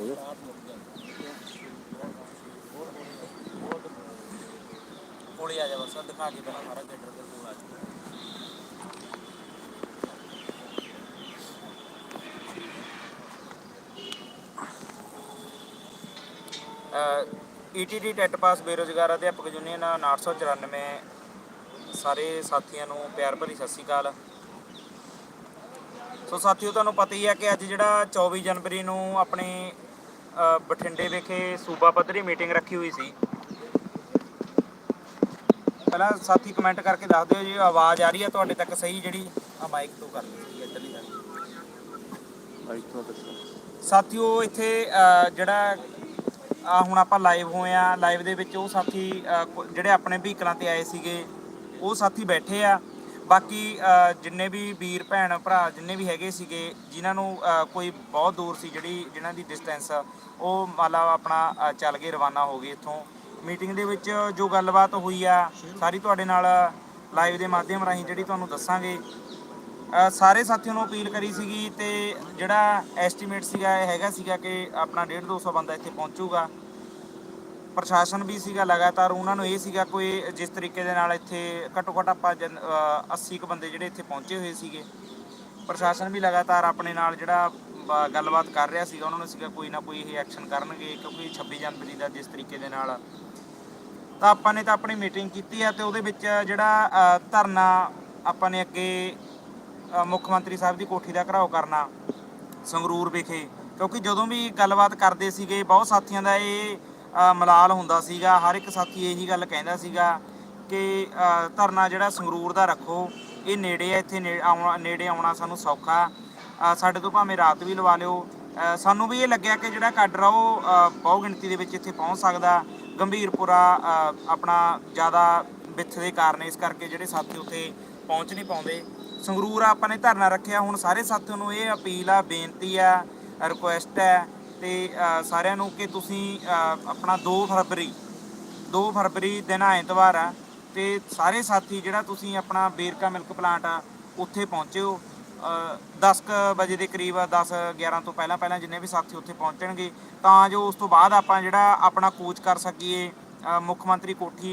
ਹੋ ਕੋਲੇ ਆ ਜਾ ਬਸ ਦਿਖਾ ਕੇ ਪਹਿਲਾਂ ਸਾਰਾ ਗੇਟਰ ਦੇ ਕੋਲ ਆ ਜਾ। ਈਟੀਟੀ ਟੈਟ ਪਾਸ ਬੇਰੋਜ਼ਗਾਰ ਅਧਿਆਪਕ ਯੂਨੀਅਨ 994 ਸਾਰੇ ਸਾਥੀਆਂ ਨੂੰ ਪਿਆਰ ਭਰੀ ਸਤਿ ਸ਼੍ਰੀ ਅਕਾਲ। ਸੋ ਸਾਥੀਓ, ਤੁਹਾਨੂੰ ਪਤਾ ਹੀ ਹੈ ਕਿ ਅੱਜ ਜਿਹੜਾ 24 ਜਨਵਰੀ ਨੂੰ ਆਪਣੇ ਬਠਿੰਡੇ ਵਿਖੇ ਸੂਬਾ ਪੱਧਰੀ ਮੀਟਿੰਗ ਰੱਖੀ ਹੋਈ ਸੀ। ਪਹਿਲਾਂ ਸਾਥੀ ਕਮੈਂਟ ਕਰਕੇ ਦੱਸ ਦਿਓ ਜੀ ਆਵਾਜ਼ ਆ ਰਹੀ ਹੈ ਤੁਹਾਡੇ ਤੱਕ ਸਹੀ ਜਿਹੜੀ? ਆ ਮਾਈਕ ਤੋਂ ਕਰ ਲਈ ਤੋਂ ਦੱਸੋ। ਸਾਥੀਓ ਇੱਥੇ ਜਿਹੜਾ ਆ ਹੁਣ ਆਪਾਂ ਲਾਈਵ ਹੋਏ ਆ ਲਾਈਵ ਦੇ ਵਿੱਚ ਉਹ ਸਾਥੀ ਜਿਹੜੇ ਆਪਣੇ ਵਹੀਕਲਾਂ ਤੇ ਆਏ ਸੀਗੇ ਉਹ ਸਾਥੀ ਬੈਠੇ ਆ। ਬਾਕੀ ਜਿੰਨੇ ਵੀ ਵੀਰ ਭੈਣ ਭਰਾ ਜਿੰਨੇ ਵੀ ਹੈਗੇ ਸੀਗੇ, ਜਿਨ੍ਹਾਂ ਨੂੰ ਕੋਈ ਬਹੁਤ ਦੂਰ ਸੀ ਜਿਹੜੀ ਜਿਨ੍ਹਾਂ ਦੀ ਡਿਸਟੈਂਸ ਉਹ ਮੰਨ ਆਪਣਾ ਚੱਲ ਗਏ, ਰਵਾਨਾ ਹੋ ਗਏ ਇੱਥੋਂ। ਮੀਟਿੰਗ ਦੇ ਵਿੱਚ ਜੋ ਗੱਲਬਾਤ ਹੋਈ ਆ, ਸਾਰੀ ਤੁਹਾਡੇ ਨਾਲ ਲਾਈਵ ਦੇ ਮਾਧਿਅਮ ਰਾਹੀਂ ਜਿਹੜੀ ਤੁਹਾਨੂੰ ਦੱਸਾਂਗੇ। ਸਾਰੇ ਸਾਥੀਆਂ ਨੂੰ ਅਪੀਲ ਕਰੀ ਸੀਗੀ ਤੇ ਜਿਹੜਾ ਐਸਟੀਮੇਟ ਸੀਗਾ, ਇਹ ਹੈਗਾ ਸੀਗਾ ਕਿ ਆਪਣਾ 1.5 200 ਬੰਦਾ ਇੱਥੇ ਪਹੁੰਚੂਗਾ। ਪ੍ਰਸ਼ਾਸਨ ਵੀ ਸੀਗਾ ਲਗਾਤਾਰ ਉਹਨਾਂ ਨੂੰ ਇਹ ਸੀਗਾ ਕੋਈ ਜਿਸ ਤਰੀਕੇ ਦੇ ਨਾਲ ਇੱਥੇ ਘੱਟੋ ਘੱਟ ਆਪਾਂ ਜਨ- ਅ, 80 ਕੁ ਬੰਦੇ ਜਿਹੜੇ ਇੱਥੇ ਪਹੁੰਚੇ ਹੋਏ ਸੀਗੇ। ਪ੍ਰਸ਼ਾਸਨ ਵੀ ਲਗਾਤਾਰ ਆਪਣੇ ਨਾਲ ਜਿਹੜਾ ਗੱਲਬਾਤ ਕਰ ਰਿਹਾ ਸੀਗਾ ਉਹਨਾਂ ਨੂੰ ਸੀਗਾ ਕੋਈ ਨਾ ਕੋਈ ਇਹ ਐਕਸ਼ਨ ਕਰਨਗੇ ਕਿਉਂਕਿ 26 ਜਨਵਰੀ ਦਾ ਜਿਸ ਤਰੀਕੇ ਦੇ ਨਾਲ। ਤਾਂ ਆਪਾਂ ਨੇ ਤਾਂ ਆਪਣੀ ਮੀਟਿੰਗ ਕੀਤੀ ਆ ਤੇ ਉਹਦੇ ਵਿੱਚ ਜਿਹੜਾ ਧਰਨਾ ਆਪਾਂ ਨੇ ਅੱਗੇ ਮੁੱਖ ਮੰਤਰੀ ਸਾਹਿਬ ਦੀ ਕੋਠੀ ਦਾ ਘਰਾਓ ਕਰਨਾ ਸੰਗਰੂਰ ਵਿਖੇ ਕਿਉਂਕਿ ਜਦੋਂ ਵੀ ਗੱਲਬਾਤ ਕਰਦੇ ਸੀਗੇ ਬਹੁਤ ਸਾਥੀਆਂ ਦਾ ਇਹ ਮਲਾਲ ਹੁੰਦਾ ਸੀਗਾ, ਹਰ ਇੱਕ ਸਾਥੀ ਇਹੀ ਗੱਲ ਕਹਿੰਦਾ ਸੀਗਾ ਕਿ ਧਰਨਾ ਜਿਹੜਾ ਸੰਗਰੂਰ ਦਾ ਰੱਖੋ, ਇਹ ਨੇੜੇ ਆ, ਇੱਥੇ ਨੇ- ਆਉਣਾ, ਨੇੜੇ ਆਉਣਾ ਸਾਨੂੰ ਸੌਖਾ। ਸਾਡੇ ਤੋਂ ਭਾਵੇਂ ਰਾਤ ਵੀ ਲਵਾ ਲਿਓ। ਸਾਨੂੰ ਵੀ ਇਹ ਲੱਗਿਆ ਕਿ ਜਿਹੜਾ ਕਾਡਰ ਆ ਉਹ ਬਹੁ ਗਿਣਤੀ ਦੇ ਵਿੱਚ ਇੱਥੇ ਪਹੁੰਚ ਸਕਦਾ। ਗੰਭੀਰਪੁਰਾ ਆਪਣਾ ਜ਼ਿਆਦਾ ਵਿੱਥ ਦੇ ਕਾਰਨ ਇਸ ਕਰਕੇ ਜਿਹੜੇ ਸਾਥੀ ਉੱਥੇ ਪਹੁੰਚ ਨਹੀਂ ਪਾਉਂਦੇ। ਸੰਗਰੂਰ ਆਪਾਂ ਨੇ ਧਰਨਾ ਰੱਖਿਆ, ਹੁਣ ਸਾਰੇ ਸਾਥੀਆਂ ਨੂੰ ਇਹ ਅਪੀਲ ਆ, ਬੇਨਤੀ ਆ ਰਿਕੁਐਸਟ ਹੈ ਤੇ ਸਾਰਿਆਂ ਨੂੰ ਕਿ ਤੁਸੀਂ ਆਪਣਾ 2 ਫਰਵਰੀ 2 ਫਰਵਰੀ ਦਿਨ ਐਤਵਾਰ ਆ ਤੇ ਸਾਰੇ ਸਾਥੀ ਜਿਹੜਾ ਤੁਸੀਂ ਆਪਣਾ ਬੇਰਕਾ ਮਿਲਕ ਪਲਾਂਟ ਆ, ਉੱਥੇ ਪਹੁੰਚਿਓ। 10 ਵਜੇ ਦੇ ਕਰੀਬ 10 11 ਤੋਂ ਪਹਿਲਾਂ ਪਹਿਲਾਂ ਜਿੰਨੇ ਵੀ ਸਾਥੀ ਉੱਥੇ ਪਹੁੰਚਣਗੇ, ਤਾਂ ਜੋ ਉਸ ਤੋਂ ਬਾਅਦ ਆਪਾਂ ਜਿਹੜਾ ਆਪਣਾ ਕੋਚ ਕਰ ਸਕੀਏ ਮੁੱਖ ਮੰਤਰੀ ਕੋਠੀ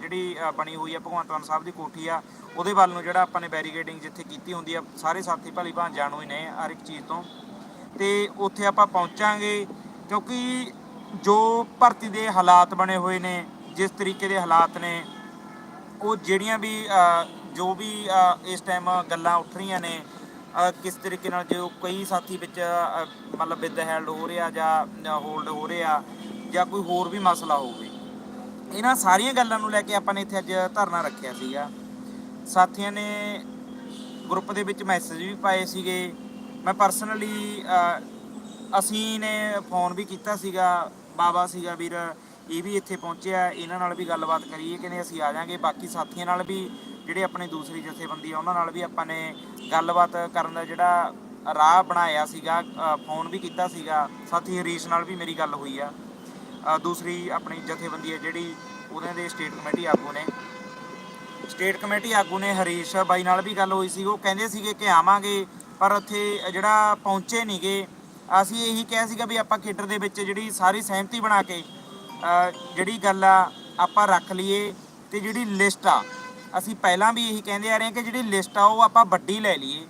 ਜਿਹੜੀ ਬਣੀ ਹੋਈ ਆ, ਭਗਵੰਤ ਮਾਨ ਸਾਹਿਬ ਦੀ ਕੋਠੀ ਆ, ਉਹਦੇ ਵੱਲ ਨੂੰ ਜਿਹੜਾ ਆਪਾਂ ਨੇ ਬੈਰੀਗੇਡਿੰਗ ਜਿੱਥੇ ਕੀਤੀ ਹੁੰਦੀ ਆ, ਸਾਰੇ ਸਾਥੀ ਭਲੀ ਭਾਂ ਜਾਣੂ ਹੀ ਨੇ ਹਰ ਇੱਕ ਚੀਜ਼ ਤੋਂ। ਤੇ ਉੱਥੇ ਆਪਾਂ ਪਹੁੰਚਾਂਗੇ ਕਿਉਂਕਿ ਜੋ ਭਰਤੀ ਦੇ ਹਾਲਾਤ ਬਣੇ ਹੋਏ ਨੇ, ਜਿਸ ਤਰੀਕੇ ਦੇ ਹਾਲਾਤ ਨੇ, ਉਹ ਜਿਹੜੀਆਂ ਵੀ ਜੋ ਵੀ ਇਸ ਟਾਈਮ ਗੱਲਾਂ ਉੱਠ ਰਹੀਆਂ ਨੇ ਕਿਸ ਤਰੀਕੇ ਨਾਲ ਜੋ ਕਈ ਸਾਥੀ ਵਿੱਚ ਮਤਲਬ ਵਿਦ ਹੈਲਡ ਹੋ ਰਿਹਾ ਜਾਂ ਹੋਲਡ ਹੋ ਰਿਹਾ ਜਾਂ ਕੋਈ ਹੋਰ ਵੀ ਮਸਲਾ ਹੋਵੇ। ਇਹਨਾਂ ਸਾਰੀਆਂ ਗੱਲਾਂ ਨੂੰ ਲੈ ਕੇ ਆਪਾਂ ਨੇ ਇੱਥੇ ਅੱਜ ਧਰਨਾ ਰੱਖਿਆ ਸੀਗਾ। ਸਾਥੀਆਂ ਨੇ ਗਰੁੱਪ ਦੇ ਵਿੱਚ ਮੈਸੇਜ ਵੀ ਪਾਏ ਸੀਗੇ। ਮੈਂ ਪਰਸਨਲੀ ਅਸੀਂ ਨੇ ਫੋਨ ਵੀ ਕੀਤਾ ਸੀਗਾ, ਬਾਬਾ ਸੀਗਾ ਵੀਰ, ਇਹ ਵੀ ਇੱਥੇ ਪਹੁੰਚਿਆ, ਇਹਨਾਂ ਨਾਲ ਵੀ ਗੱਲਬਾਤ ਕਰੀਏ ਕਹਿੰਦੇ ਅਸੀਂ ਆ ਜਾਾਂਗੇ। ਬਾਕੀ ਸਾਥੀਆਂ ਨਾਲ ਵੀ, ਜਿਹੜੇ ਆਪਣੇ ਦੂਸਰੀ ਜਥੇਬੰਦੀ ਆ, ਉਹਨਾਂ ਨਾਲ ਵੀ ਆਪਾਂ ਨੇ ਗੱਲਬਾਤ ਕਰਨ ਦਾ ਜਿਹੜਾ ਰਾਹ ਬਣਾਇਆ ਸੀਗਾ ਫੋਨ ਵੀ ਕੀਤਾ ਸੀਗਾ। ਸਾਥੀ ਹਰੀਸ਼ ਨਾਲ ਵੀ ਮੇਰੀ ਗੱਲ ਹੋਈ ਆ। ਦੂਸਰੀ ਆਪਣੀ ਜਥੇਬੰਦੀ ਹੈ ਜਿਹੜੀ ਉਹਨਾਂ ਦੇ ਸਟੇਟ ਕਮੇਟੀ ਆਗੂ ਨੇ। ਸਟੇਟ ਕਮੇਟੀ ਆਗੂ ਨੇ ਹਰੀਸ਼ ਬਾਈ ਨਾਲ ਵੀ ਗੱਲ ਹੋਈ ਸੀ। ਉਹ ਕਹਿੰਦੇ ਸੀਗੇ ਕਿ ਆਵਾਂਗੇ ਪਰ ਉੱਥੇ ਜਿਹੜਾ ਪਹੁੰਚੇ ਨਹੀਂਗੇ, ਅਸੀਂ ਇਹੀ ਕਿਹਾ ਸੀਗਾ ਵੀ ਆਪਾਂ ਖੇਡਰ ਦੇ ਵਿੱਚ ਜਿਹੜੀ ਸਾਰੀ ਸਹਿਮਤੀ ਬਣਾ ਕੇ ਜਿਹੜੀ ਗੱਲ ਆ, ਆਪਾਂ ਰੱਖ ਲਈਏ ਤੇ ਜਿਹੜੀ ਲਿਸਟ ਆ, ਅਸੀਂ ਪਹਿਲਾਂ ਵੀ ਇਹੀ ਕਹਿੰਦੇ ਆ ਰਹੇ ਹਾਂ ਕਿ ਜਿਹੜੀ ਲਿਸਟ ਆ, ਉਹ ਆਪਾਂ ਵੱਡੀ ਲੈ ਲਈਏ।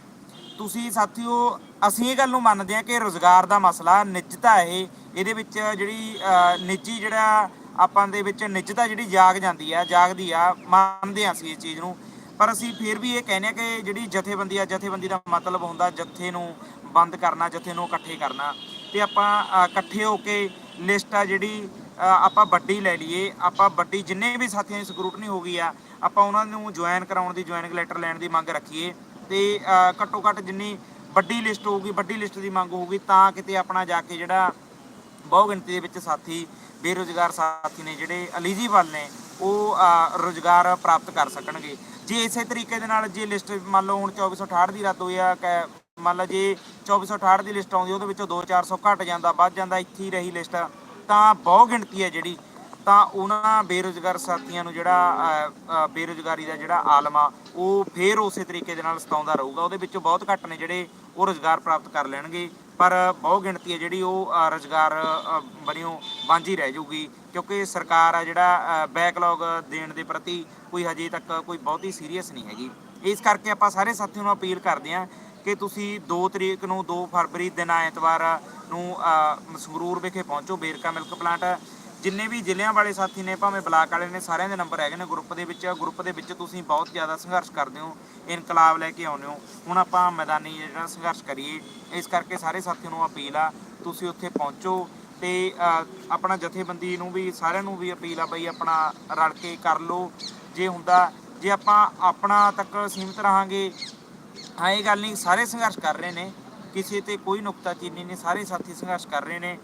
ਤੁਸੀਂ ਸਾਥੀਓ, ਅਸੀਂ ਇਹ ਗੱਲ ਨੂੰ ਮੰਨਦੇ ਹਾਂ ਕਿ ਰੋਜ਼ਗਾਰ ਦਾ ਮਸਲਾ ਨਿੱਜਤਾ ਇਹ, ਇਹਦੇ ਵਿੱਚ ਜਿਹੜੀ ਨਿੱਜੀ ਜਿਹੜਾ ਆਪਾਂ ਦੇ ਵਿੱਚ ਨਿੱਜਤਾ ਜਿਹੜੀ ਜਾਗ ਜਾਂਦੀ ਆ, ਜਾਗਦੀ ਆ, ਮੰਨਦੇ ਹਾਂ ਅਸੀਂ ਇਸ ਚੀਜ਼ ਨੂੰ। ਪਰ ਅਸੀਂ ਫਿਰ ਵੀ ਇਹ ਕਹਿੰਦੇ ਆ ਕਿ ਜਿਹੜੀ ਜਥੇਬੰਦੀ ਆ ਜਥੇਬੰਦੀ ਦਾ ਮਤਲਬ ਹੁੰਦਾ ਜਥੇ ਨੂੰ ਬੰਦ ਕਰਨਾ ਜਥੇ ਨੂੰ ਇਕੱਠੇ ਕਰਨਾ। ਤੇ ਆਪਾਂ ਇਕੱਠੇ ਹੋ ਕੇ ਲਿਸਟ ਆ ਜਿਹੜੀ ਆਪਾਂ ਵੱਡੀ ਲੈ ਲਈਏ। ਆਪਾਂ ਵੱਡੀ ਜਿੰਨੇ ਵੀ ਸਾਥੀਆਂ ਦੀ ਸਕਰੂਟਨੀ ਹੋ ਗਈ ਆ ਆਪਾਂ ਉਹਨਾਂ ਨੂੰ ਜੁਆਇਨ ਕਰਾਉਣ ਦੀ ਜੁਆਇਨਿੰਗ ਲੈਟਰ ਲੈਣ ਦੀ ਮੰਗ ਰੱਖੀਏ। ਤੇ ਘੱਟੋ ਘੱਟ ਜਿੰਨੀ ਵੱਡੀ ਲਿਸਟ ਹੋਊਗੀ ਵੱਡੀ ਲਿਸਟ ਦੀ ਮੰਗ ਹੋਊਗੀ ਤਾਂ ਕਿਤੇ ਆਪਣਾ ਜਾ ਕੇ ਜਿਹੜਾ ਬਹੁ ਗਿਣਤੀ ਦੇ ਵਿੱਚ ਸਾਥੀ ਬੇਰੁਜ਼ਗਾਰ ਸਾਥੀ ਨੇ ਜਿਹੜੇ ਐਲੀਜੀਬਲ ਨੇ ਉਹ ਅ, ਰੁਜ਼ਗਾਰ ਪ੍ਰਾਪਤ ਕਰ ਸਕਣਗੇ। ਜੇ ਇਸੇ ਤਰੀਕੇ ਦੇ ਨਾਲ ਜੇ ਲਿਸਟ ਮੰਨ ਲਓ ਹੁਣ 2468 ਦੀ ਰੱਦ ਹੋਈ ਆ ਕਿ ਮੰਨ ਲਓ ਜੇ 2468 ਦੀ ਲਿਸਟ ਆਉਂਦੀ ਉਹਦੇ ਵਿੱਚੋਂ 2-400 ਘਟ ਜਾਂਦਾ ਵੱਧ ਜਾਂਦਾ ਇੱਥੇ ਹੀ ਰਹੀ ਲਿਸਟ ਤਾਂ ਬਹੁ ਗਿਣਤੀ ਹੈ ਜਿਹੜੀ ਤਾਂ ਉਹਨਾਂ ਬੇਰੁਜ਼ਗਾਰ ਸਾਥੀਆਂ ਨੂੰ ਜਿਹੜਾ ਅ, ਬੇਰੁਜ਼ਗਾਰੀ ਦਾ ਜਿਹੜਾ ਆਲਮ ਆ ਉਹ ਫੇਰ ਉਸੇ ਤਰੀਕੇ ਦੇ ਨਾਲ ਸਤਾਉਂਦਾ ਰਹੂਗਾ ਉਹਦੇ ਵਿੱਚੋਂ ਬਹੁਤ ਘੱਟ ਨੇ ਜਿਹੜੇ ਉਹ ਰੁਜ਼ਗਾਰ ਪ੍ਰਾਪਤ ਕਰ ਲੈਣਗੇ ਪਰ ਬਹੁ ਗਿਣਤੀ ਹੈ ਜਿਹੜੀ ਉਹ ਅ, ਰੁਜ਼ਗਾਰ ਅ, ਬਣਿਓ ਵਾਂਝੀ ਰਹਿ ਜਾਊਗੀ ਕਿਉਂਕਿ ਸਰਕਾਰ ਆ ਜਿਹੜਾ ਬੈਕਲੌਗ ਦੇਣ ਦੇ ਪ੍ਰਤੀ ਕੋਈ ਹਜੇ ਤੱਕ ਕੋਈ ਬਹੁਤੀ ਸੀਰੀਅਸ ਨਹੀਂ ਹੈਗੀ। ਇਸ ਕਰਕੇ ਆਪਾਂ ਸਾਰੇ ਸਾਥੀਆਂ ਨੂੰ ਅਪੀਲ ਕਰਦੇ ਹਾਂ ਕਿ ਤੁਸੀਂ 2 ਤਰੀਕ ਨੂੰ 2 ਫਰਵਰੀ ਦਿਨ ਐਤਵਾਰ ਨੂੰ ਸੰਗਰੂਰ ਵਿਖੇ ਪਹੁੰਚੋ, ਬੇਰਕਾ ਮਿਲਕ ਪਲਾਂਟ। ਜਿੰਨੇ ਵੀ ਜ਼ਿਲ੍ਹਿਆਂ ਵਾਲੇ ਸਾਥੀ ਨੇ, ਭਾਵੇਂ ਬਲਾਕ ਵਾਲੇ ਨੇ, ਸਾਰਿਆਂ ਦੇ ਨੰਬਰ ਹੈਗੇ ਨੇ ਗਰੁੱਪ ਦੇ ਵਿੱਚ। ਗਰੁੱਪ ਦੇ ਵਿੱਚ ਤੁਸੀਂ ਬਹੁਤ ਜ਼ਿਆਦਾ ਸੰਘਰਸ਼ ਕਰਦੇ ਹੋ, ਇਨਕਲਾਬ ਲੈ ਕੇ ਆਉਂਦੇ ਹੋ। ਹੁਣ ਆਪਾਂ ਮੈਦਾਨੀ ਜਿਹੜਾ ਸੰਘਰਸ਼ ਕਰੀਏ, ਇਸ ਕਰਕੇ ਸਾਰੇ ਸਾਥੀਆਂ ਨੂੰ ਅਪੀਲ ਆ, ਤੁਸੀਂ ਉੱਥੇ ਪਹੁੰਚੋ ਤੇ ਆਪਣਾ ਜਥੇਬੰਦੀ ਨੂੰ ਵੀ, ਸਾਰਿਆਂ ਨੂੰ ਵੀ ਅਪੀਲ ਆ, ਬਈ ਆਪਣਾ ਰਲ ਕੇ ਕਰ ਲਓ। ਜੇ ਹੁੰਦਾ, ਜੇ ਆਪਾਂ ਆਪਣਾ ਤੱਕ ਸੀਮਿਤ ਰਹਾਂਗੇ, ਹਾਂ, ਇਹ ਗੱਲ ਨਹੀਂ, ਸਾਰੇ ਸੰਘਰਸ਼ ਕਰ ਰਹੇ ਨੇ, ਕਿਸੇ ਤੇ ਕੋਈ ਨੁਕਤਾਚੀਨੀ ਨਹੀਂ, ਸਾਰੇ ਸਾਥੀ ਸੰਘਰਸ਼ ਕਰ ਰਹੇ ਨੇ।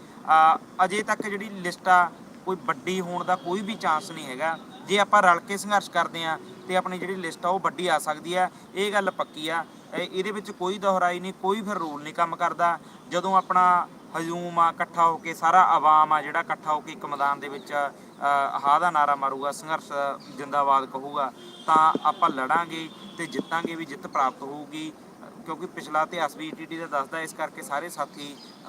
ਅਜੇ ਤੱਕ ਜਿਹੜੀ ਲਿਸਟ ਆ, ਕੋਈ ਵੱਡੀ ਹੋਣ ਦਾ ਕੋਈ ਵੀ ਚਾਂਸ ਨਹੀਂ ਹੈਗਾ। ਜੇ ਆਪਾਂ ਰਲ ਕੇ ਸੰਘਰਸ਼ ਕਰਦੇ ਆ ਤੇ ਆਪਣੀ ਜਿਹੜੀ ਲਿਸਟ ਆ, ਉਹ ਵੱਡੀ ਆ ਸਕਦੀ ਆ ਇਹ ਗੱਲ ਪੱਕੀ ਆ। ਇਹ- ਇਹਦੇ ਵਿੱਚ ਕੋਈ ਦੁਹਰਾਈ ਨਹੀਂ, ਕੋਈ ਫਿਰ ਰੋਲ ਨਹੀਂ ਕੰਮ ਕਰਦਾ। ਜਦੋਂ ਆਪਣਾ ਹਜੂਮ ਆ ਇਕੱਠਾ ਹੋ ਕੇ ਸਾਰਾ ਆਵਾਮ ਆ ਜਿਹੜਾ ਇਕੱਠਾ ਹੋ ਕੇ ਇੱਕ ਮੈਦਾਨ ਦੇ ਵਿੱਚ ਅ, ਦਾ ਨਾਰਾ ਮਾਰੂਗਾ ਸੰਘਰਸ਼ ਜਿੰਦਾਬਾਦ ਕਹੂਗਾ ਤਾਂ ਆਪਾਂ ਲੜਾਂਗੇ ਤੇ ਜਿੱਤਾਂਗੇ ਵੀ ਜਿੱਤ ਪ੍ਰਾਪਤ ਹੋਊਗੀ। ਕਿਉਂਕਿ ਪਿਛਲਾ ਇਤਿਹਾਸ ਵੀ ਈਟੀਟੀ ਦਾ ਦੱਸਦਾ ਇਸ ਕਰਕੇ ਸਾਰੇ ਸਾਥੀ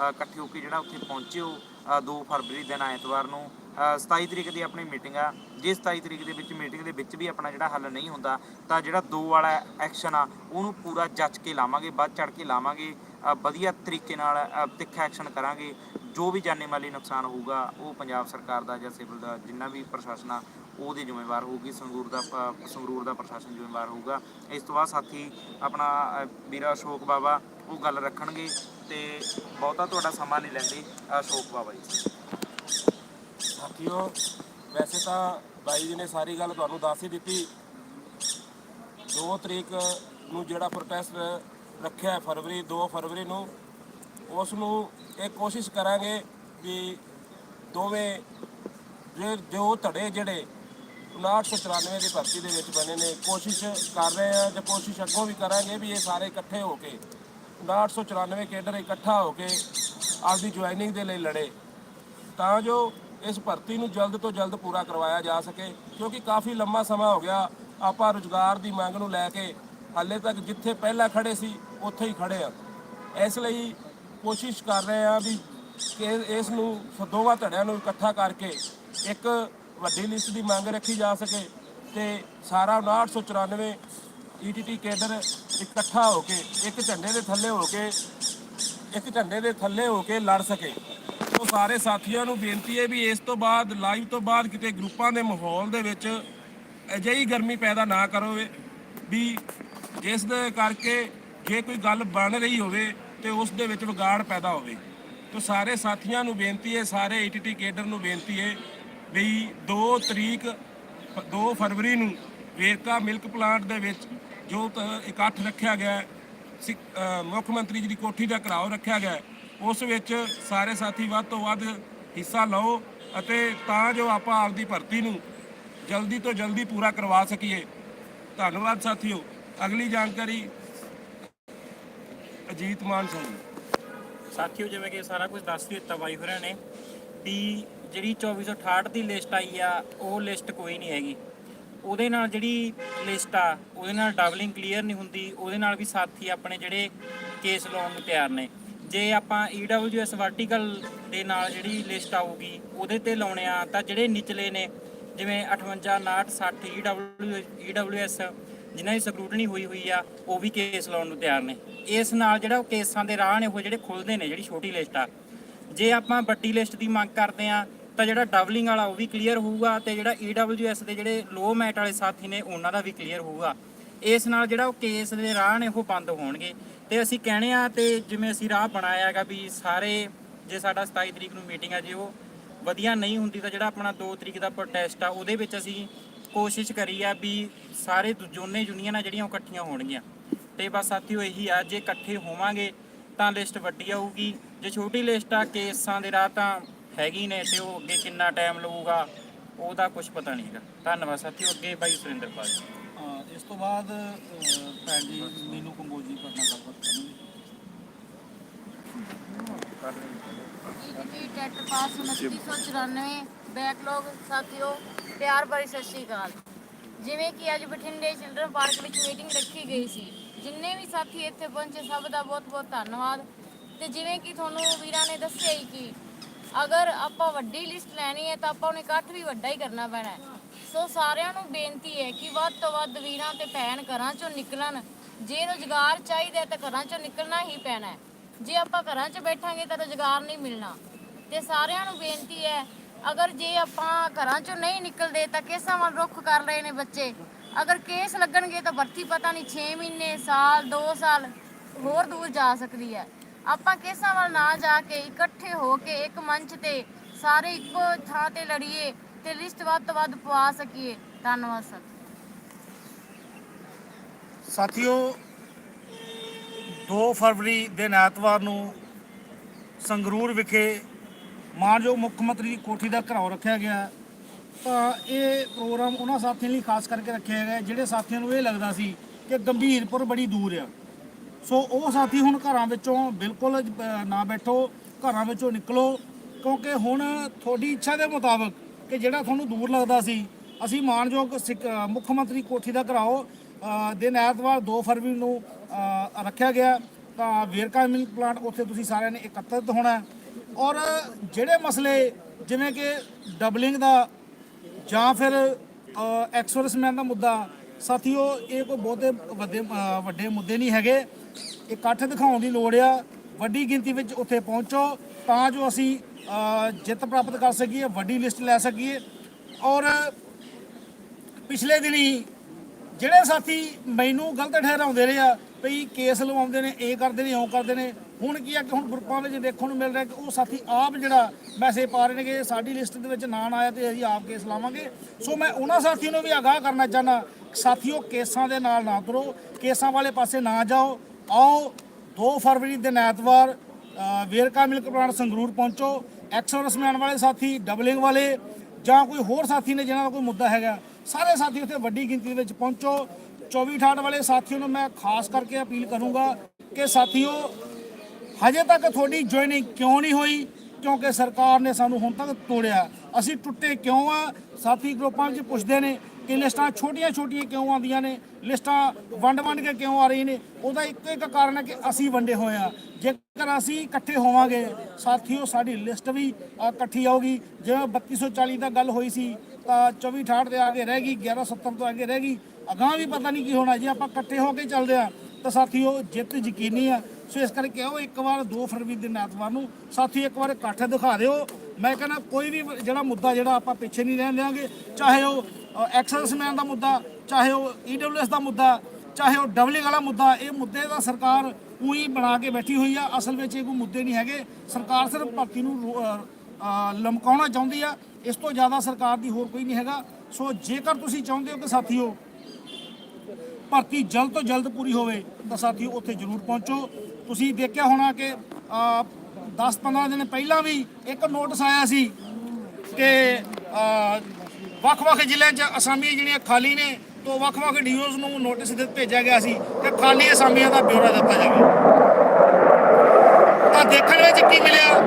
ਇਕੱਠੇ ਹੋ ਕੇ ਜਿਹੜਾ ਉੱਥੇ ਪਹੁੰਚਿਓ ਅ, 2 ਫਰਵਰੀ ਦਿਨ ਐਤਵਾਰ ਨੂੰ। ਅ, 27 ਤਰੀਕ ਦੀ ਆਪਣੀ ਮੀਟਿੰਗ ਆ। ਜੇ 27 ਤਰੀਕ ਦੇ ਵਿੱਚ ਮੀਟਿੰਗ ਦੇ ਵਿੱਚ ਵੀ ਆਪਣਾ ਜਿਹੜਾ ਹੱਲ ਨਹੀਂ ਹੁੰਦਾ ਤਾਂ ਜਿਹੜਾ 2 ਵਾਲਾ ਐਕਸ਼ਨ ਆ ਉਹਨੂੰ ਪੂਰਾ ਜੱਜ ਕੇ ਲਾਵਾਂਗੇ ਵੱਧ ਚੜ ਕੇ ਲਾਵਾਂਗੇ। ਵਧੀਆ ਤਰੀਕੇ ਨਾਲ ਤਿੱਖਾ ਐਕਸ਼ਨ ਕਰਾਂਗੇ। ਜੋ ਵੀ ਜਾਨੀ ਮਾਲੀ ਨੁਕਸਾਨ ਹੋਊਗਾ, ਉਹ ਪੰਜਾਬ ਸਰਕਾਰ ਦਾ ਜਾਂ ਸਿਵਲ ਦਾ ਜਿੰਨਾ ਵੀ ਪ੍ਰਸ਼ਾਸਨ ਆ, ਉਹਦੀ ਜ਼ਿੰਮੇਵਾਰ ਹੋਊਗੀ। ਸੰਗਰੂਰ ਦਾ ਸੰਗਰੂਰ ਦਾ ਪ੍ਰਸ਼ਾਸਨ ਜ਼ਿੰਮੇਵਾਰ ਹੋਊਗਾ। ਇਸ ਤੋਂ ਬਾਅਦ ਸਾਥੀ, ਆਪਣਾ ਵੀਰਾ ਅਸ਼ੋਕ ਬਾਬਾ ਉਹ ਗੱਲ ਰੱਖਣਗੇ ਤੇ ਬਹੁਤਾ ਤੁਹਾਡਾ ਸਮਾਂ ਨਹੀਂ ਲੈਂਦੇ, ਅਸ਼ੋਕ ਬਾਬਾ ਜੀ। ਸਾਥੀਓ, ਵੈਸੇ ਤਾਂ ਬਾਈ ਜੀ ਨੇ ਸਾਰੀ ਗੱਲ ਤੁਹਾਨੂੰ ਦੱਸ ਹੀ ਦਿੱਤੀ। 2 ਤਰੀਕ ਨੂੰ ਜਿਹੜਾ ਪ੍ਰੋਟੈਸਟ ਰੱਖਿਆ ਫਰਵਰੀ 2 ਫਰਵਰੀ ਨੂੰ। ਉਸ ਨੂੰ ਇਹ ਕੋਸ਼ਿਸ਼ ਕਰਾਂਗੇ ਵੀ ਦੋਵੇਂ ਜੇ ਜੋ ਧੜੇ ਜਿਹੜੇ 5994 ਦੀ ਭਰਤੀ ਦੇ ਵਿੱਚ ਬਣੇ ਨੇ, ਕੋਸ਼ਿਸ਼ ਕਰ ਰਹੇ ਆ ਜਾਂ ਕੋਸ਼ਿਸ਼ ਅੱਗੋਂ ਵੀ ਕਰਾਂਗੇ ਵੀ ਇਹ ਸਾਰੇ ਇਕੱਠੇ ਹੋ ਕੇ 5994 ਕੇਡਰ ਇਕੱਠਾ ਹੋ ਕੇ ਆਪਦੀ ਜੁਆਇਨਿੰਗ ਦੇ ਲਈ ਲੜੇ। ਤਾਂ ਜੋ ਇਸ ਭਰਤੀ ਨੂੰ ਜਲਦ ਤੋਂ ਜਲਦ ਪੂਰਾ ਕਰਵਾਇਆ ਜਾ ਸਕੇ, ਕਿਉਂਕਿ ਕਾਫੀ ਲੰਮਾ ਸਮਾਂ ਹੋ ਗਿਆ, ਆਪਾਂ ਰੁਜ਼ਗਾਰ ਦੀ ਮੰਗ ਨੂੰ ਲੈ ਕੇ ਹਾਲੇ ਤੱਕ ਜਿੱਥੇ ਪਹਿਲਾਂ ਖੜੇ ਸੀ ਉੱਥੇ ਹੀ ਖੜੇ ਆ। ਇਸ ਲਈ ਕੋਸ਼ਿਸ਼ ਕਰ ਰਹੇ ਆ ਵੀ ਕਿ ਇਸ ਨੂੰ ਦੋਵਾਂ ਧੜਿਆਂ ਨੂੰ ਇਕੱਠਾ ਕਰਕੇ ਇੱਕ ਵੱਡੀ ਲਿਸਟ ਦੀ ਮੰਗ ਰੱਖੀ ਜਾ ਸਕੇ ਤੇ ਸਾਰਾ 994 ਈਟੀਟੀ ਕੇਡਰ ਇਕੱਠਾ ਹੋ ਕੇ, ਇੱਕ ਝੰਡੇ ਦੇ ਥੱਲੇ ਹੋ ਕੇ, ਇੱਕ ਝੰਡੇ ਦੇ ਥੱਲੇ ਹੋ ਕੇ ਲੜ ਸਕੇ। ਸੋ ਸਾਰੇ ਸਾਥੀਆਂ ਨੂੰ ਬੇਨਤੀ ਹੈ ਵੀ ਇਸ ਤੋਂ ਬਾਅਦ, ਲਾਈਵ ਤੋਂ ਬਾਅਦ ਕਿਤੇ ਗਰੁੱਪਾਂ ਦੇ ਮਾਹੌਲ ਦੇ ਵਿੱਚ ਅਜਿਹੀ ਗਰਮੀ ਪੈਦਾ ਨਾ ਕਰੋ ਵੀ ਜਿਸ ਦੇ ਕਰਕੇ ਜੇ ਕੋਈ ਗੱਲ ਬਣ ਰਹੀ ਹੋਵੇ ਤੇ ਉਸ ਦੇ ਵਿੱਚ ਵਿਗਾੜ ਪੈਦਾ ਹੋਵੇ। ਤਾਂ ਸਾਰੇ ਸਾਥੀਆਂ ਨੂੰ ਬੇਨਤੀ ਹੈ ਸਾਰੇ ਈਟੀਟੀ ਕੇਡਰ ਨੂੰ ਬੇਨਤੀ ਹੈ ਵੀ 2 ਤਰੀਕ 2 ਫਰਵਰੀ ਨੂੰ ਵੇਰਕਾ ਮਿਲਕ ਪਲਾਂਟ ਦੇ ਵਿੱਚ ਜੋ ਇਕੱਠ ਰੱਖਿਆ ਗਿਆ ਹੈ, ਮੁੱਖ ਮੰਤਰੀ ਜੀ ਦੀ ਕੋਠੀ ਦਾ ਘਰਾਓ ਰੱਖਿਆ ਗਿਆ ਉਸ ਵਿੱਚ ਸਾਰੇ ਸਾਥੀ ਵੱਧ ਤੋਂ ਵੱਧ ਹਿੱਸਾ ਲਓ ਅਤੇ ਤਾਂ ਜੋ ਆਪਾਂ ਆਪਦੀ ਭਰਤੀ ਨੂੰ ਜਲਦੀ ਤੋਂ ਜਲਦੀ ਪੂਰਾ ਕਰਵਾ ਸਕੀਏ। ਧੰਨਵਾਦ ਸਾਥੀਓ। ਅਗਲੀ ਜਾਣਕਾਰੀ ਅਜੀਤ ਮਾਨ ਸਿੰਘ। ਸਾਥੀਓ, ਜਿਵੇਂ ਕਿ ਸਾਰਾ ਕੁਝ ਦੱਸ ਹੀ ਦਿੱਤਾ ਬਾਈ ਹੋਰਾਂ ਨੇ ਵੀ ਜਿਹੜੀ 2468 ਦੀ ਲਿਸਟ ਆਈ ਆ, ਉਹ ਲਿਸਟ ਕੋਈ ਨਹੀਂ ਹੈਗੀ। ਉਹਦੇ ਨਾਲ ਜਿਹੜੀ ਲਿਸਟ ਆ, ਉਹਦੇ ਨਾਲ ਡਬਲਿੰਗ ਕਲੀਅਰ ਨਹੀਂ ਹੁੰਦੀ, ਉਹਦੇ ਨਾਲ ਵੀ ਸਾਥੀ ਆਪਣੇ ਜਿਹੜੇ ਕੇਸ ਲਾਉਣ ਨੂੰ ਤਿਆਰ ਨੇ। ਜੇ ਆਪਾਂ EWS ਵਰਟੀਕਲ ਦੇ ਨਾਲ ਜਿਹੜੀ ਲਿਸਟ ਆਊਗੀ, ਉਹਦੇ ਤੇ ਲਾਉਣੇ ਆ, ਤਾਂ ਜਿਹੜੇ ਨਿਚਲੇ ਨੇ, ਜਿਵੇਂ 58 59 60 EW EWS ਜਿਨ੍ਹਾਂ ਦੀ ਸਕਰੂਟਨੀ ਹੋਈ ਹੋਈ ਆ, ਉਹ ਵੀ ਕੇਸ ਲਾਉਣ ਨੂੰ ਤਿਆਰ ਨੇ। ਇਸ ਨਾਲ ਜਿਹੜਾ ਉਹ ਕੇਸਾਂ ਦੇ ਰਾਹ ਨੇ, ਉਹ ਜਿਹੜੇ ਖੁੱਲਦੇ ਨੇ, ਜਿਹੜੀ ਛੋਟੀ ਲਿਸਟ ਆ। ਜੇ ਆਪਾਂ ਵੱਡੀ ਲਿਸਟ ਦੀ ਮੰਗ ਕਰਦੇ ਆ ਤਾਂ ਜਿਹੜਾ ਡਬਲਿੰਗ ਵਾਲਾ ਉਹ ਵੀ ਕਲੀਅਰ ਹੋਊਗਾ ਤੇ ਜਿਹੜਾ EWS ਦੇ ਜਿਹੜੇ ਲੋ ਮੈਟ ਵਾਲੇ ਸਾਥੀ ਨੇ, ਉਹਨਾਂ ਦਾ ਵੀ ਕਲੀਅਰ ਹੋਊਗਾ। ਇਸ ਨਾਲ ਜਿਹੜਾ ਉਹ ਕੇਸ ਦੇ ਰਾਹ ਨੇ, ਉਹ ਬੰਦ ਹੋਣਗੇ। ਤੇ ਅਸੀਂ ਕਹਿਣੇ ਆ ਤੇ ਜਿਵੇਂ ਅਸੀਂ ਰਾਹ ਬਣਾਇਆ ਹੈਗਾ ਵੀ ਸਾਰੇ, ਜੇ ਸਾਡਾ 27 ਤਰੀਕ ਨੂੰ ਮੀਟਿੰਗ ਆ ਜੇ ਉਹ ਵਧੀਆ ਨਹੀਂ ਹੁੰਦੀ ਤਾਂ ਜਿਹੜਾ ਆਪਣਾ 2 ਤਰੀਕ ਦਾ ਪ੍ਰੋਟੈਸਟ ਆ, ਉਹਦੇ ਵਿੱਚ ਅਸੀਂ ਕੋਸ਼ਿਸ਼ ਕਰੀ ਆ ਵੀ ਸਾਰੇ ਦੁ- ਦੋਨੇ ਯੂਨੀਅਨਾਂ ਜਿਹੜੀਆਂ ਉਹ ਇਕੱਠੀਆਂ ਹੋਣਗੀਆਂ। ਤੇ ਬਸ ਸਾਥੀਓ ਇਹੀ ਆ ਜੇ ਇਕੱਠੇ ਹੋਵਾਂਗੇ ਤਾਂ ਲਿਸਟ ਵੱਡੀ ਆਊਗੀ। ਜੇ ਛੋਟੀ ਲਿਸਟ ਆ ਕੇਸਾਂ ਦੇ ਰਾਹ ਤਾਂ ਹੈਗੀ ਨੇ ਤੇ ਉਹ ਅੱਗੇ ਕਿੰਨਾ ਟਾਈਮ ਲਊਗਾ ਉਹਦਾ ਕੁਝ ਪਤਾ ਨਹੀਂ ਹੈਗਾ। ਧੰਨਵਾਦ ਸਾਥੀਓ ਅੱਗੇ ਬਾਈ ਸੁਰਿੰਦਰਪਾਲ ਜੀ। ਇਸ ਤੋਂ ਬਾਅਦ ਅਹ, ਭੈਣ ਜੀ ਮੀਨੂ ਕੰਬੋਜੀ ਤੁਹਾਡੇ ਨਾਲ ਗੱਲਬਾਤ ਕਰਨਗੇ ਈਟੀਟੀ ਟੈਟ ਪਾਸ 2994 ਬੈਕਲੌਗ ਸਾਥੀਓ, ਪਿਆਰ ਭਰੀ ਸਤਿ ਸ਼੍ਰੀ ਅਕਾਲ। ਜਿਵੇਂ ਕਿ ਅੱਜ ਬਠਿੰਡੇ ਚਿਲਡਰਨ ਪਾਰਕ ਵਿੱਚ ਮੀਟਿੰਗ ਰੱਖੀ ਗਈ ਸੀ। ਜਿੰਨੇ ਵੀ ਸਾਥੀ ਇੱਥੇ ਪਹੁੰਚੇ, ਸਭ ਦਾ ਬਹੁਤ ਬਹੁਤ ਧੰਨਵਾਦ। ਤੇ ਜਿਵੇਂ ਕਿ ਤੁਹਾਨੂੰ ਵੀਰਾਂ ਨੇ ਦੱਸਿਆ ਹੀ ਕਿ ਅਗਰ ਆਪਾਂ ਵੱਡੀ ਲਿਸਟ ਲੈਣੀ ਹੈ, ਤਾਂ ਆਪਾਂ ਨੂੰ ਇਕੱਠ ਵੀ ਵੱਡਾ ਹੀ ਕਰਨਾ ਪੈਣਾ ਸੋ ਸਾਰਿਆਂ ਨੂੰ ਬੇਨਤੀ ਹੈ ਕਿ ਵੱਧ ਤੋਂ ਵੱਧ ਵੀਰਾਂ ਤੇ ਭੈਣ ਘਰਾਂ ਚੋਂ ਨਿਕਲਣ। ਜੇ ਰੋਜ਼ਗਾਰ ਚਾਹੀਦਾ ਤਾਂ ਘਰਾਂ ਚੋਂ ਨਿਕਲਣਾ ਹੀ ਪੈਣਾ ਹੈ। ਜੇ ਆਪਾਂ ਘਰਾਂ 'ਚ ਬੈਠਾਂਗੇ ਤਾਂ ਰੋਜ਼ਗਾਰ ਨਹੀਂ ਮਿਲਣਾ। ਤੇ ਸਾਰਿਆਂ ਨੂੰ ਬੇਨਤੀ ਹੈ, ਅਗਰ ਜੇ ਆਪਾਂ ਘਰਾਂ 'ਚੋਂ ਨਹੀਂ ਨਿਕਲਦੇ ਤਾਂ ਕੇਸਾਂ ਵੱਲ ਰੁੱਖ ਕਰ ਰਹੇ ਨੇ ਬੱਚੇ। ਅਗਰ ਕੇਸ ਲੱਗਣਗੇ ਤਾਂ ਭਰਤੀ ਪਤਾ ਨਹੀਂ 6 ਮਹੀਨੇ, ਸਾਲ 2 ਸਾਲ, ਹੋਰ ਦੂਰ ਜਾ ਸਕਦੀ ਹੈ। ਆਪਾਂ ਕੇਸਾਂ ਵੱਲ ਨਾ ਜਾ ਕੇ ਇਕੱਠੇ ਹੋ ਕੇ ਇੱਕ ਮੰਚ ਤੇ ਸਾਰੇ ਇੱਕੋ ਥਾਂ ਤੇ ਲੜੀਏ ਤੇ ਲਿਸਟ ਵੱਧ ਤੋਂ ਵੱਧ ਪਵਾ ਸਕੀਏ। ਧੰਨਵਾਦ, ਸਰ। ਸਾਥੀਓ 2 ਫਰਵਰੀ ਦਿਨ ਐਤਵਾਰ ਨੂੰ ਸੰਗਰੂਰ ਵਿਖੇ ਮਾਨਯੋਗ ਮੁੱਖ ਮੰਤਰੀ ਦੀ ਕੋਠੀ ਦਾ ਘਰਾਓ ਰੱਖਿਆ ਗਿਆ। ਤਾਂ ਇਹ ਪ੍ਰੋਗਰਾਮ ਉਹਨਾਂ ਸਾਥੀਆਂ ਲਈ ਖਾਸ ਕਰਕੇ ਰੱਖਿਆ ਗਿਆ, ਜਿਹੜੇ ਸਾਥੀਆਂ ਨੂੰ ਇਹ ਲੱਗਦਾ ਸੀ ਕਿ ਗੰਭੀਰਪੁਰ ਬੜੀ ਦੂਰ ਆ। ਸੋ ਉਹ ਸਾਥੀ ਹੁਣ ਘਰਾਂ ਵਿੱਚੋਂ ਬਿਲਕੁਲ ਨਾ ਬੈਠੋ, ਘਰਾਂ ਵਿੱਚੋਂ ਨਿਕਲੋ, ਕਿਉਂਕਿ ਹੁਣ ਤੁਹਾਡੀ ਇੱਛਾ ਦੇ ਮੁਤਾਬਕ ਕਿ ਜਿਹੜਾ ਤੁਹਾਨੂੰ ਦੂਰ ਲੱਗਦਾ ਸੀ, ਅਸੀਂ ਮਾਨਯੋਗ ਸਿੱਖ- ਮੁੱਖ ਮੰਤਰੀ ਕੋਠੀ ਦਾ ਘਰਾਓ ਦਿਨ ਐਤਵਾਰ 2 ਫਰਵਰੀ ਨੂੰ ਰੱਖਿਆ ਗਿਆ ਤਾਂ ਵੇਰਕਾ ਮਿਲਕ ਪਲਾਂਟ ਉੱਥੇ ਤੁਸੀਂ ਸਾਰਿਆਂ ਨੇ ਇਕੱਤਰਿਤ ਹੋਣਾ ਔਰ ਜਿਹੜੇ ਮਸਲੇ, ਜਿਵੇਂ ਕਿ ਡਬਲਿੰਗ ਦਾ ਜਾਂ ਫਿਰ ਐਕਸੋਰਸਮੈਨ ਦਾ ਮੁੱਦਾ, ਸਾਥੀਓ, ਇਹ ਕੋਈ ਬਹੁਤੇ ਵੱਡੇ ਵੱਡੇ ਮੁੱਦੇ ਨਹੀਂ ਹੈਗੇ। ਇਕੱਠ ਦਿਖਾਉਣ ਦੀ ਲੋੜ ਆ। ਵੱਡੀ ਗਿਣਤੀ ਵਿੱਚ ਉੱਥੇ ਪਹੁੰਚੋ ਤਾਂ ਜੋ ਅਸੀਂ ਜਿੱਤ ਪ੍ਰਾਪਤ ਕਰ ਸਕੀਏ, ਵੱਡੀ ਲਿਸਟ ਲੈ ਸਕੀਏ। ਔਰ ਪਿਛਲੇ ਦਿਨੀ ਜਿਹੜੇ ਸਾਥੀ ਮੈਨੂੰ ਗਲਤ ਠਹਿਰਾਉਂਦੇ ਰਹੇ ਆ ਵੀ ਕੇਸ ਲਵਾਉਂਦੇ ਨੇ, ਇਹ ਕਰਦੇ ਨੇ, ਉਹ ਕਰਦੇ ਨੇ। ਹੁਣ ਕੀ ਆ ਕਿ ਹੁਣ ਗਰੁੱਪਾਂ ਵਿੱਚ ਦੇਖਣ ਨੂੰ ਮਿਲ ਰਿਹਾ ਕਿ ਉਹ ਸਾਥੀ ਆਪ ਜਿਹੜਾ ਮੈਸੇਜ ਪਾ ਰਹੇ ਨੇ ਕਿ ਸਾਡੀ ਲਿਸਟ ਦੇ ਵਿੱਚ ਨਾਂ ਨਾ ਆਇਆ ਤੇ ਅਸੀਂ ਆਪ ਕੇਸ ਲਾਵਾਂਗੇ। ਸੋ ਮੈਂ ਉਹਨਾਂ ਸਾਥੀਆਂ ਨੂੰ ਵੀ ਆਗਾਹ ਕਰਨਾ ਚਾਹਨਾ ਸਾਥੀਓ ਕੇਸਾਂ ਦੇ ਨਾਲ ਨਾ ਤੁਰੋ, ਕੇਸਾਂ ਵਾਲੇ ਪਾਸੇ ਨਾ ਜਾਓ, ਆਓ 2 ਫਰਵਰੀ ਦੇ ਐਤਵਾਰ ਵੇਰਕਾ ਮਿਲਕ ਪਲਾਂਟ ਸੰਗਰੂਰ ਪਹੁੰਚੋ ਐਕਸਰਸਮੈਨ ਵਾਲੇ ਸਾਥੀ ਡਬਲਿੰਗ ਵਾਲੇ, ਜਾਂ ਕੋਈ ਹੋਰ ਸਾਥੀ ਨੇ ਜਿਹਨਾਂ ਦਾ ਕੋਈ ਮੁੱਦਾ ਹੈਗਾ, ਸਾਰੇ ਸਾਥੀ ਉੱਥੇ ਵੱਡੀ ਗਿਣਤੀ ਦੇ ਵਿੱਚ ਪਹੁੰਚੋ। 24 ਠਾਠ ਵਾਲੇ ਸਾਥੀਆਂ ਨੂੰ ਮੈਂ ਖਾਸ ਕਰਕੇ ਅਪੀਲ ਕਰੂੰਗਾ ਕਿ ਸਾਥੀਓ, ਹਜੇ ਤੱਕ ਤੁਹਾਡੀ ਜੁਆਇਨਿੰਗ ਕਿਉਂ ਨਹੀਂ ਹੋਈ? ਕਿਉਂਕਿ ਸਰਕਾਰ ਨੇ ਸਾਨੂੰ ਹੁਣ ਤੱਕ ਤੋੜਿਆ। ਅਸੀਂ ਟੁੱਟੇ ਕਿਉਂ ਆ? ਸਾਥੀ ਗਰੁੱਪਾਂ ਵਿੱਚ ਪੁੱਛਦੇ ਨੇ ਕਿ ਲਿਸਟਾਂ ਛੋਟੀਆਂ ਛੋਟੀਆਂ ਕਿਉਂ ਆਉਂਦੀਆਂ ਨੇ? ਲਿਸਟਾਂ ਵੰਡ ਵੰਡ ਕੇ ਕਿਉਂ ਆ ਰਹੀਆਂ ਨੇ? ਉਹਦਾ ਇੱਕੋ ਇੱਕ ਕਾਰਨ ਹੈ ਕਿ ਅਸੀਂ ਵੰਡੇ ਹੋਏ ਆ। ਜੇਕਰ ਅਸੀਂ ਇਕੱਠੇ ਹੋਵਾਂਗੇ, ਸਾਥੀਓ, ਸਾਡੀ ਲਿਸਟ ਵੀ ਇਕੱਠੀ ਆਊਗੀ। ਜਿਵੇਂ 3240 ਦਾ ਗੱਲ ਹੋਈ ਸੀ, ਤਾਂ 24 68 ਦੇ ਆਗੇ ਰਹਿ ਗਈ 1170 ਤੋਂ ਅੱਗੇ ਰਹਿ ਗਈ। ਅਗਾਂਹ ਵੀ ਪਤਾ ਨਹੀਂ ਕੀ ਹੋਣਾ, ਜੇ ਆਪਾਂ ਇਕੱਠੇ ਹੋ ਕੇ ਚੱਲਦੇ ਆ ਤਾਂ ਸਾਥੀਓ ਜਿੱਤ ਯਕੀਨੀ ਆ। ਸੋ ਇਸ ਕਰਕੇ ਆਓ, ਇੱਕ ਵਾਰ 2 ਫਰਵਰੀ ਦੇ ਐਤਵਾਰ ਨੂੰ ਸਾਥੀ ਇੱਕ ਵਾਰ ਇਕੱਠ ਦਿਖਾ ਦਿਓ। ਮੈਂ ਕਹਿੰਦਾ ਕੋਈ ਵੀ ਜਿਹੜਾ ਮੁੱਦਾ ਜਿਹੜਾ ਆਪਾਂ ਪਿੱਛੇ ਨਹੀਂ ਰਹਿਣ ਦਿਆਂਗੇ, ਚਾਹੇ ਉਹ ਐਕਸਰਸਮੈਨ ਦਾ ਮੁੱਦਾ, ਚਾਹੇ ਉਹ ਈਡਬਲਯੂਐਸ ਦਾ ਮੁੱਦਾ, ਚਾਹੇ ਉਹ ਡਬਲਿੰਗ ਵਾਲਾ ਮੁੱਦਾ, ਇਹ ਮੁੱਦੇ ਦਾ ਸਰਕਾਰ ਉਹੀ ਬਣਾ ਕੇ ਬੈਠੀ ਹੋਈ ਆ। ਅਸਲ ਵਿੱਚ ਇਹ ਕੋਈ ਮੁੱਦੇ ਨਹੀਂ ਹੈਗੇ। ਸਰਕਾਰ ਸਿਰਫ ਭਰਤੀ ਨੂੰ ਰੋ- ਲਮਕਾਉਣਾ ਚਾਹੁੰਦੀ ਆ। ਇਸ ਤੋਂ ਜ਼ਿਆਦਾ ਸਰਕਾਰ ਦੀ ਹੋਰ ਕੋਈ ਨਹੀਂ ਹੈਗਾ। ਸੋ ਜੇਕਰ ਤੁਸੀਂ ਚਾਹੁੰਦੇ ਹੋ ਕਿ ਸਾਥੀਓ ਭਰਤੀ ਜਲਦ ਤੋਂ ਜਲਦ ਪੂਰੀ ਹੋਵੇ ਤਾਂ ਸਾਥੀ ਉੱਥੇ ਜ਼ਰੂਰ ਪਹੁੰਚੋ। ਤੁਸੀਂ ਦੇਖਿਆ ਹੋਣਾ ਕਿ 10-15 ਦਿਨ ਪਹਿਲਾਂ ਵੀ ਇੱਕ ਨੋਟਿਸ ਆਇਆ ਸੀ ਕਿ ਵੱਖ-ਵੱਖ ਜ਼ਿਲ੍ਹਿਆਂ 'ਚ ਅਸਾਮੀਆਂ ਜਿਹੜੀਆਂ ਖਾਲੀ ਨੇ, ਤੋਂ ਵੱਖ-ਵੱਖ ਡੀਓਜ਼ ਨੂੰ ਨੋਟਿਸ ਦੇ ਭੇਜਿਆ ਗਿਆ ਸੀ ਕਿ ਖਾਲੀ ਅਸਾਮੀਆਂ ਦਾ ਬਿਊਰਾ ਦਿੱਤਾ ਜਾਵੇ। ਤਾਂ ਦੇਖਣ ਵਿੱਚ ਕੀ ਮਿਲਿਆ?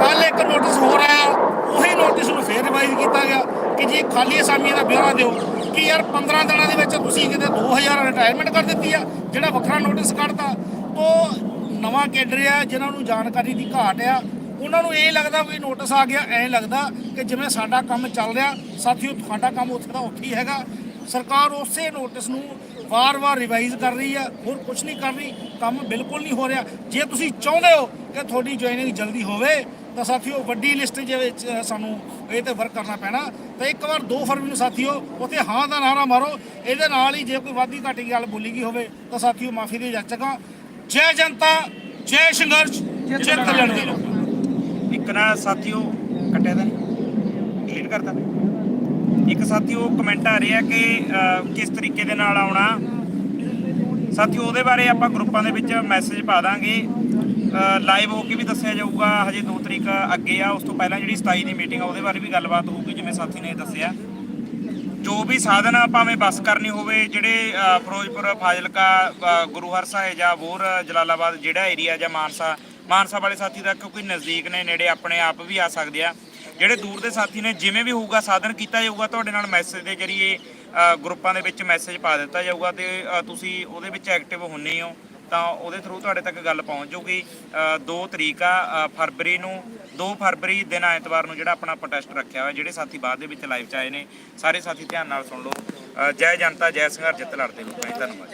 ਕੱਲ ਇੱਕ ਨੋਟਿਸ ਹੋਰ ਆਇਆ, ਉਹੀ ਨੋਟਿਸ ਨੂੰ ਫੇਰ ਰਿਵਾਈਜ਼ ਕੀਤਾ ਗਿਆ। ਕਿ ਜੇ ਖਾਲੀ ਅਸਾਮੀਆਂ ਦਾ ਬਿਊਰਾ ਦਿਓ ਕਿ ਯਾਰ 15 ਦਿਨਾਂ ਦੇ ਵਿੱਚ ਤੁਸੀਂ ਕਿਤੇ 2000 ਰਿਟਾਇਰਮੈਂਟ ਕਰ ਦਿੱਤੀ ਆ, ਜਿਹੜਾ ਵੱਖਰਾ ਨੋਟਿਸ ਕੱਢਤਾ ਉਹ ਨਵਾਂ ਕੇਡਰ ਆ, ਜਿਨ੍ਹਾਂ ਨੂੰ ਜਾਣਕਾਰੀ ਦੀ ਘਾਟ ਆ, ਉਹਨਾਂ ਨੂੰ ਇਹ ਲੱਗਦਾ ਵੀ ਨੋਟਿਸ ਆ ਗਿਆ, ਐਂ ਲੱਗਦਾ ਕਿ ਜਿਵੇਂ ਸਾਡਾ ਕੰਮ ਚੱਲ ਰਿਹਾ, ਸਾਥੀਓ ਤੁਹਾਡਾ ਕੰਮ ਉੱਥੇ ਦਾ ਉੱਥੇ ਹੀ ਹੈਗਾ। ਸਰਕਾਰ ਉਸੇ ਨੋਟਿਸ ਨੂੰ ਵਾਰ-ਵਾਰ ਰਿਵਾਈਜ਼ ਕਰ ਰਹੀ ਆ, ਹੋਰ ਕੁਝ ਨਹੀਂ ਕਰ ਰਹੀ, ਕੰਮ ਬਿਲਕੁਲ ਨਹੀਂ ਹੋ ਰਿਹਾ। ਜੇ ਤੁਸੀਂ ਚਾਹੁੰਦੇ ਹੋ ਕਿ ਤੁਹਾਡੀ ਜੁਆਇਨਿੰਗ ਜਲਦੀ ਹੋਵੇ ਤਾਂ ਸਾਥੀਓ ਵੱਡੀ ਲਿਸਟ ਦੇ ਵਿੱਚ ਸਾਨੂੰ ਇਹ ਤੇ ਵਰਕ ਕਰਨਾ ਪੈਣਾ। ਤਾਂ ਇੱਕ ਵਾਰ 2 ਫਰਵਰੀ ਨੂੰ ਸਾਥੀਓ ਉੱਥੇ ਹਾਂ ਦਾ ਨਾਰਾ ਮਾਰੋ। ਇਹਦੇ ਨਾਲ ਹੀ ਜੇ ਕੋਈ ਵਾਧੀ ਘਾਟੀ ਗੱਲ ਬੋਲੀ ਗਈ ਹੋਵੇ ਤਾਂ ਸਾਥੀਓ ਮਾਫੀ ਦੀ ਜਾਚਕਾਂ ਜੈ ਜਨਤਾ ਜੈ ਸੰਘਰਸ਼ ਜਿੱਤ ਲੜਦੇ ਲੋਕ ਇੱਕ ਨਾ ਸਾਥੀਓ ਕੱਟਿਆ ਤਾਂ ਕਲੀਅਰ ਕਰਤਾ। ਇੱਕ ਸਾਥੀਓ ਕਮੈਂਟ ਆ ਰਿਹਾ ਕਿ ਕਿਸ ਤਰੀਕੇ ਦੇ ਨਾਲ ਆਉਣਾ। ਸਾਥੀਓ ਉਹਦੇ ਬਾਰੇ ਆਪਾਂ ਗਰੁੱਪਾਂ ਦੇ ਵਿੱਚ ਮੈਸੇਜ ਪਾ ਦਾਂਗੇ। ਲਾਈਵ ਹੋ ਕੇ ਵੀ ਦੱਸਿਆ ਜਾਊਗਾ, ਹਜੇ 2 ਤਰੀਕ ਅੱਗੇ ਆ, ਉਸ ਤੋਂ ਪਹਿਲਾਂ ਜਿਹੜੀ 27 ਦੀ ਮੀਟਿੰਗ ਆ, ਉਹਦੇ ਬਾਰੇ ਵੀ ਗੱਲਬਾਤ ਹੋਊਗੀ, ਜਿਵੇਂ ਸਾਥੀ ਨੇ ਦੱਸਿਆ। ਜੋ ਵੀ ਸਾਧਨ ਆ, ਭਾਵੇਂ ਬੱਸ ਕਰਨੀ ਹੋਵੇ, ਜਿਹੜੇ ਫਿਰੋਜ਼ਪੁਰ, ਫਾਜ਼ਿਲਕਾ ਗੁਰੂ ਹਰ ਸਾਹਿਬ ਜਾਂ ਹੋਰ ਜਲਾਲਾਬਾਦ, ਜਿਹੜਾ ਏਰੀਆ ਜਾਂ ਮਾਨਸਾ ਮਾਨਸਾ ਵਾਲੇ ਸਾਥੀ ਦਾ ਕਿਉਂਕਿ ਨਜ਼ਦੀਕ ਨੇ, ਨੇੜੇ ਆਪਣੇ ਆਪ ਵੀ ਆ ਸਕਦੇ ਆ। ਜਿਹੜੇ ਦੂਰ ਦੇ ਸਾਥੀ ਨੇ, ਜਿਵੇਂ ਵੀ ਹੋਊਗਾ ਸਾਧਨ ਕੀਤਾ ਜਾਊਗਾ, ਤੁਹਾਡੇ ਨਾਲ ਮੈਸੇਜ ਦੇ ਜਰੀਏ ਗਰੁੱਪਾਂ ਦੇ ਵਿੱਚ ਮੈਸੇਜ ਪਾ ਦਿੱਤਾ ਜਾਊਗਾ ਤੇ ਤੁਸੀਂ ਉਹਦੇ ਵਿੱਚ ਐਕਟਿਵ ਹੁੰਨੇ ਹੋ। ਤਾਂ ਉਹਦੇ ਥਰੂ ਤੁਹਾਡੇ ਤੱਕ ਗੱਲ ਪਹੁੰਚ ਜਾਊਗੀ 2 ਤਰੀਕ ਆ ਫਰਵਰੀ ਨੂੰ। 2 ਫਰਵਰੀ ਦਿਨ ਐਤਵਾਰ ਨੂੰ ਜਿਹੜਾ ਆਪਣਾ ਪ੍ਰੋਟੈਸਟ ਰੱਖਿਆ ਹੋਇਆ, ਜਿਹੜੇ ਸਾਥੀ ਬਾਅਦ ਦੇ ਵਿੱਚ ਲਾਈਵ 'ਚ ਆਏ ਨੇ, ਸਾਰੇ ਸਾਥੀ ਧਿਆਨ ਨਾਲ ਸੁਣ ਲਓ। ਜੈ ਜਨਤਾ, ਜੈ ਸੰਘਰਸ਼ ਜਿੱਤ ਲੜਦੇ ਲੋਕਾਂ ਦੀ ਧੰਨਵਾਦ।